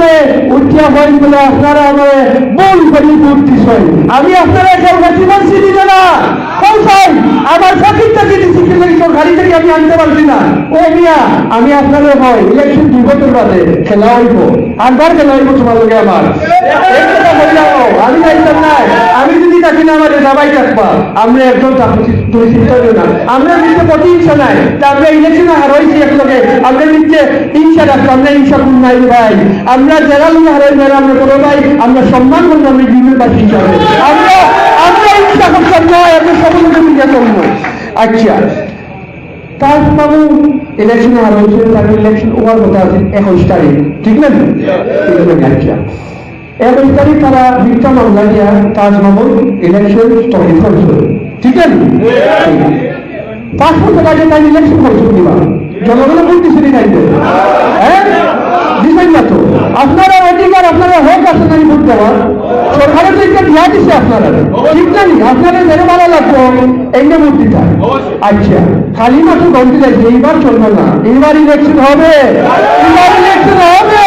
ইলেকশনে উঠিয়া হয় বলে আপনারা আমার মূল আমি আপনারা দিবে না। আমার গাড়ি থেকে আমি আনতে পারছি না। ও মিয়া, আমি আপনাদের হয় ইলেকশন বছর বাদে খেলা হইব। খেলা হইব তোমার লগে আমার আমি যাইতাম না। আমি যদি থাকি না আমার দাবাই থাকবা। আমরা থাকছি তুমি চিন্তা না। আমরা প্রতি ইচ্ছা নাই। আমরা ইলেকশনে হারাইছি আমরা ইচ্ছা রাখব আমরা ইচ্ছা নাই ভাই। আমরা যারা লোক হারাই যারা আমরা কোনো আমরা সম্মান করব, আমরা জীবনের বাসী হিসাবে। আমরা আমরা ইচ্ছা করতাম না আমরা সকল ইচ্ছা করব। আচ্ছা তার বাবু ইলেকশন আর হচ্ছে তার ইলেকশন ওভার কথা আছে একুশ তারিখ, ঠিক না? আচ্ছা। একুশ তারিখ তারা দিয়া তাজমহল ইলেকশন ঠিক আছে পাঁচ বছর আগে ইলেকশন হ্যাঁ? দিচ্ছেন না তো আপনারা অধিকার, আপনারা হোক আছে নাই ভোট দেওয়ার সরকারের তো একটা দিয়া দিচ্ছে আপনারা। ঠিক না? আপনারা মেরে ভালো লাগবো এমনি ভোট দিতে আচ্ছা খালি মাত্র গন্তি যাচ্ছে এইবার চলবে না। এইবার ইলেকশন হবে। এইবার ইলেকশন হবে।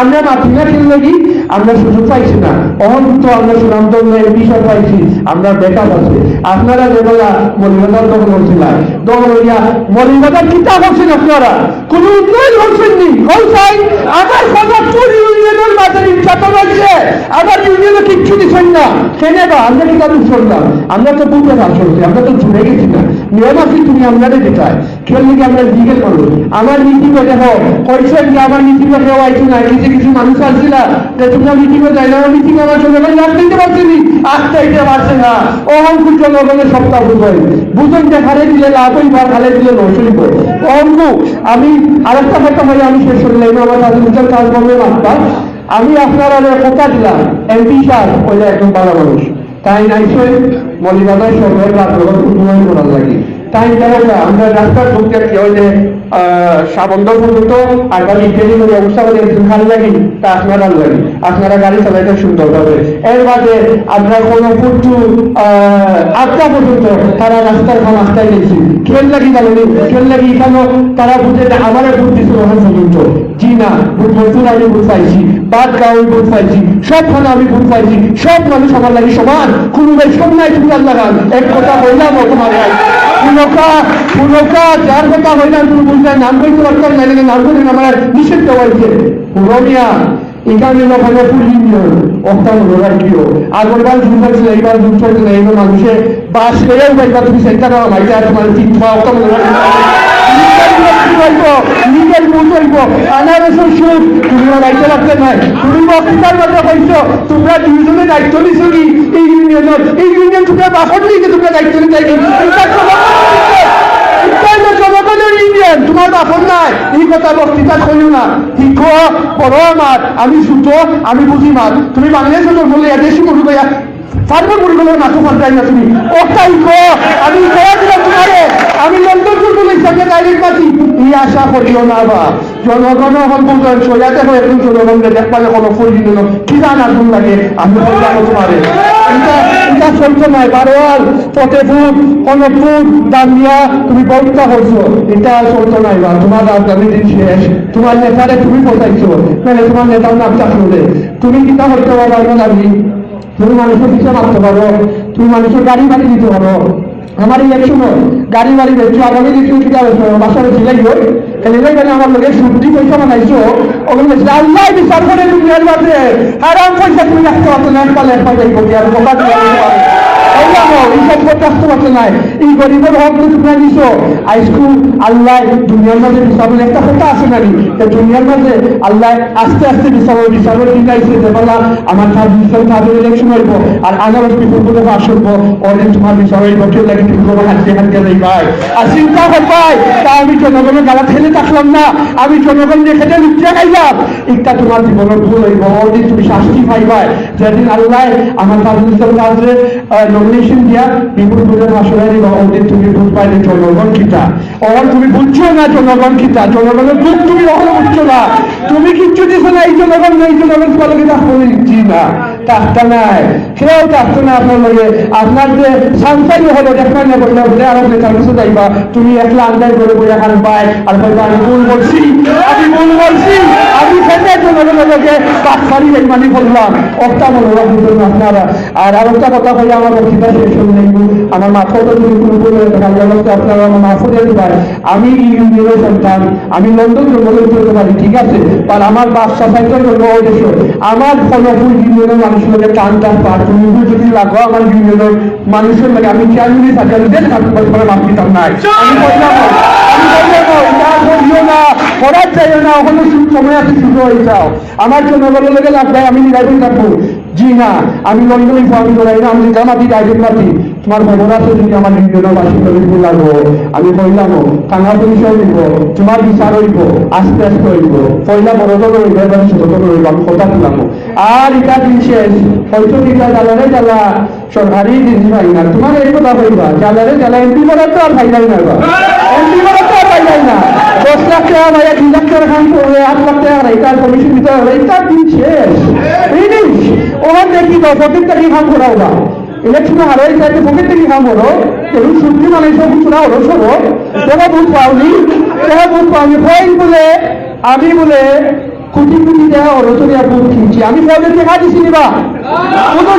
আমরা গাড়ি গাড়ি মাথিনা খেলে কি? আমরা সুযোগ পাইছি না। অহন্ত আমরা সুনামদন্ড বিষয় পাইছি। আমরা বেকার আছে। আপনারা যেগুলা মলিবাদার দখল করছিলেন দখল হইয়া মলিবাদার কিতা করছেন আপনারা? কোন উন্নয়ন করছেন নি। সদরপুর ইউনিয়নের মাঝে আমার ইউনিয়নে কিচ্ছু দিচ্ছেন না। কেন আমরা কি শুনলাম আমরা তো বুঝতে পারছি আমরা তো ঝুড়ে গেছি না। নিয়ম আছে তুমি আপনাদের যেটায় খেললে কি আমরা জিজ্ঞেস করব আমার মিটিং এ দেখো কইছেন যে আমার মিটিং এ কেউ আইছে না কিছু কিছু মানুষ আসছিল যে তোমরা যাই না মিটিং আমার সঙ্গে পারছি নি। আসতে দিতে পারছে না। সপ্তাহ বুঝবেন বুঝুন যে হারে দিলে লাভ হইব, আর হারে দিলে অহংকু, আমি আরেকটা কথা বলে আমি শেষ করলাম আমার বিচার কাজ করবে মাত্রা আমি আপনার কথা দিলাম। এমপি স্যার ওইটা একদম ভালো মানুষ। তাই নাইসই মলিবাদার সরকারের কার্যকর উন্নয়ন করার লাগে। তাই আমরা কি ওই যে পর্যন্ত ইত্যাদি করে অবস্থা করে ভালো লাগে তা আপনারা লাগে আপনারা গাড়ি চালাইতে সুন্দর হবে এর বাদে আমরা কোনো ফুটু আটটা পর্যন্ত তারা রাস্তার খান গেছি খেল লাগি জানেনি খেল লাগি তারা বুঝে যে আমার ভোট ওখান পর্যন্ত জি না ভোট আমি ভোট পাইছি। বাদ গাঁও আমি পাইছি। সবখানে আমি ভোট পাইছি। সব মানুষ আমার লাগে সমান। কোনো বেশন নাই, তুমি আল্লাহ এক কথা বললাম তোমার পুনকা পুনকা, যার কথা হইলাম তুমি বুঝলে নাম কইতে পারতাম না। নাকি নাম করে আমার নিষেধ দেওয়া হয়েছে। পুরনিয়া, এখানে ওখানে পুলিশ অক্টাম রোগার কিও আগরবার ঝুমা ছিল এইবার ঝুমা ছিল এইবার মানুষে বাস তুমি সেন্টার মাইতে আর তোমার অক্টাম রোগার নিজের মুখ হইব? তুমি দায়িত্ব নাই। কথা না। ঠিক বড় আমার। আমি ছোট আমি বুঝি মাত তুমি বাংলাদেশে জন্ম লইয়া দেশি মরু সার্বর পরিকল্পনা নাটক পাল্টাই না তুমি ওটাই কো আমি তোমারে আমি লন্ডন ফুটবল হিসাবে ডাইরেক্ট পাচ্ছি। এই আশা করিও না বা? জনগণ বলতে সোজাতে হয়ে একজন জনগণকে দেখবা যখন ফুল দিল কি জানা গুণ লাগে? আমি বললাম তোমারে এটা চলছে নাই বারোয়াল পথে ফুট কোনো ফুট দাম তুমি এটা বা? তোমার দিন শেষ। তোমার নেতারে তুমি বসাইছো মানে তোমার নেতার তুমি কিতা হইতে পারবে না তুমি মানুষের পিছিয়ে মারতে পারো। তুমি মানুষের গাড়ি বাড়ি দিতে পারো। আমার এই একশো গাড়ি বাড়ি বেচছো আগামী দিন তুমি কিতা বেছো বাসার ছেলে গো এলে গেলে আমার লোকের সুবুদ্ধি পয়সা বানাইছো। ওগুলো বলছে, আল্লাহ বিচার করে দুনিয়ার মাঝে আরাম পয়সা তুমি রাখতে পারছ না পালে একবার যাই বলি আর বোকা দিয়ে এইসব করতে আসতে পারছে না এই গরিবের হক তো তোমরা দিছো। আইসকু আল্লাহ দুনিয়ার মাঝে বিচারের একটা কথা আছে তো দুনিয়ার মাঝে আল্লাহ আস্তে আস্তে বিচারের বিচারের আইসে যে বলা আমার তার বিচার তাদের ইলেকশন হইব। আর আদালত বিপুল করে পাশ হইব। অনেক তোমার বিচার হইব কেউ লাগে ঠিক করে হাঁটতে হাঁটতে যাই ভাই আর চিন্তা ভাই তা আমি জনগণের গালা ঠেলে থাকলাম না। আমি জনগণ দেখে লুচিয়ে খাইলাম। একটা তোমার জীবনের ভুল হইব ওদিন তুমি শাস্তি পাইবাই যেদিন আল্লাহ আমার তার বিচার কাজে নমিনেশন দিয়া, বিপুল করে ভাষণে দিব। ওদিন তুমি ভুল পাইলে জনগণ কিতা ওরা তুমি বুঝছ না জনগণ কিতা জনগণের দুঃখ তুমি কখনো বুঝছ না। তুমি কিচ্ছু দিছো না, এই জনগণ এই জনগণ তোমার তার করে দিচ্ছি না। তুমি একলা আন্দাজ করে পায়, আর আমি ভুল বলছি, আমি ভুল বলছি, আমি মানে বললাম। মনোরম বুঝলেন আপনারা। আর কথা বলে আমার বক্তৃতা শেষ হয়ে আমার তো যদি কোনো আপনারা আমার আমি ইউনিয়নের সন্তান, আমি লন্ডন জন্মগ্রহণ করতে পারি, ঠিক আছে? আর আমার বাচ্চা সাইকেল জন্ম হয়েছে আমার ফলপুর ইউনিয়নের মানুষের টানটা টান পার যদি লাগো আমার বিভিন্ন মানুষের লাগে আমি চেয়ারম্যানই থাকি আমি দেশ থাকতে পারি মাফ দিতাম নাই। আমি বললাম আমি বললাম না বলিও না করার চাইও না ওখানে সু- সময় আছে শুরু হয়ে যাও। আমার জন্য বলে লেগে লাগবে আমি নিরাপদ থাকব। জি না, আমি লন্ডনে আমি করাই না, আমি জামাতি ডাইরেক্ট মাতি তোমার খবর আছে যদি আমার ইউনিয়নের বাসী করে দিব লাগবো, আমি কইলাম টাকা পয়সা হইব, তোমার বিচার হইব, আস্তে আস্তে হইব পয়লা বড় হইব, এবার ছোট হইব, আমি কথা দিলাম। আর এটা দিন শেষ, হয়তো দিলা জ্বালারে জ্বালা, সরকারি জিনিস পাই না। তোমার এই কথা হইবা জ্বালারে জ্বালা এমপি করার তো আর ফাইলাই না এমপি করার তো আর ফাইলাই না। দশ লাখ টাকা ভাইয়া, দুই লাখ টাকা খান করবে আট লাখ টাকা এইটার কমিশন দিতে হবে এইটার দিন শেষ। ফিনিশ ওখান দেখি তো প্রত্যেক তারিখ খান করা ওরা? ইলেকশনে হারাই যাইতে পকেট থেকে কাম হলো এই সুন্দর মানে সব চূড়া হলো সব। তেরা বুঝ পাওনি, তেরা বুঝ পাওনি। ফাইন বলে, আমি বলে কোটি কোটি দেওয়া বুথ কিনছি আমি কাউকে দেখা দিছি নিবা কোনো